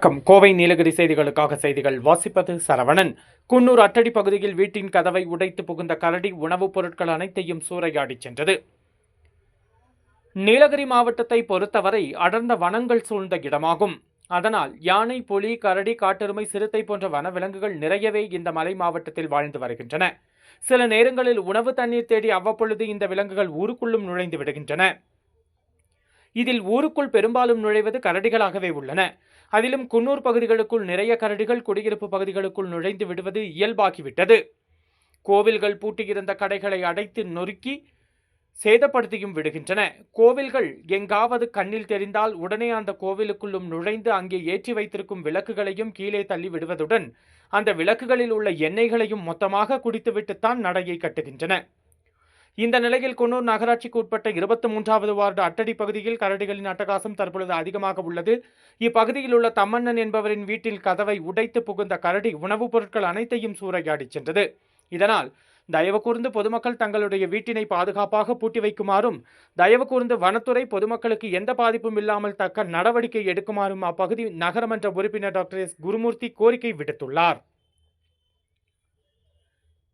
கோவை நீலகிரி செய்திகளுக்காக செய்திகள். வாசிப்பது சரவணன். குன்னூர் அட்டடி பகுதியில் வீட்டின் கதவை உடைத்து புகுந்த கரடி உணவுப் பொருட்கள் அனைத்தையும் சூறையாடி சென்றது. நீலகிரி மாவட்டத்தை பொறுத்தவரை அடர்ந்த வனங்கள் சூழ்ந்த இடமாகும். அதனால் யானை புலி கரடி காட்டெருமை சிறுத்தை போன்ற வனவிலங்குகள் நிறையவே இந்த மலை மாவட்டத்தில் வாழ்ந்து வருகின்றன. சில நேரங்களில் உணவு தண்ணீர் தேடி அவ்வப்பொழுது இந்த விலங்குகள் ஊருக்குள்ளும் நுழைந்து விடுகின்றன. இதில் ஊருக்குள் பெரும்பாலும் நுழைவது கரடிகளாகவே உள்ளன. அதிலும் குன்னூர் பகுதிகளுக்குள் நிறைய கரடிகள் குடியிருப்பு பகுதிகளுக்குள் நுழைந்து விடுவது இயல்பாகிவிட்டது. கோவில்கள் பூட்டியிருந்த கடைகளை அடைத்து நொறுக்கி சேதப்படுத்தியும் விடுகின்றன. கோவில்கள் எங்காவது கண்ணில் தெரிந்தால் உடனே அந்த கோவிலுக்குள்ளும் நுழைந்து அங்கே ஏற்றி வைத்திருக்கும் விளக்குகளையும் கீழே தள்ளி விடுவதுடன் அந்த விளக்குகளில் உள்ள எண்ணெய்களையும் மொத்தமாக குடித்துவிட்டுத்தான் நடையை கட்டுகின்றன. இந்த நிலையில் குன்னூர் நகராட்சிக்கு உட்பட்ட இருபத்தி மூன்றாவது வார்டு அட்டடி பகுதியில் கரடிகளின் அட்டகாசம் தற்பொழுது அதிகமாக உள்ளது. இப்பகுதியில் உள்ள தம்மண்ணன் என்பவரின் வீட்டில் கதவை உடைத்து புகுந்த கரடி உணவுப் பொருட்கள் அனைத்தையும் சூறையாடிச் சென்றது. இதனால் தயவு கூர்ந்து பொதுமக்கள் தங்களுடைய வீட்டினை பாதுகாப்பாக பூட்டி வைக்குமாறும் தயவு கூர்ந்து வனத்துறை பொதுமக்களுக்கு எந்த பாதிப்பும் இல்லாமல் தக்க நடவடிக்கை எடுக்குமாறும் அப்பகுதி நகரமன்ற உறுப்பினர் டாக்டர் எஸ். குருமூர்த்தி கோரிக்கை விடுத்துள்ளார்.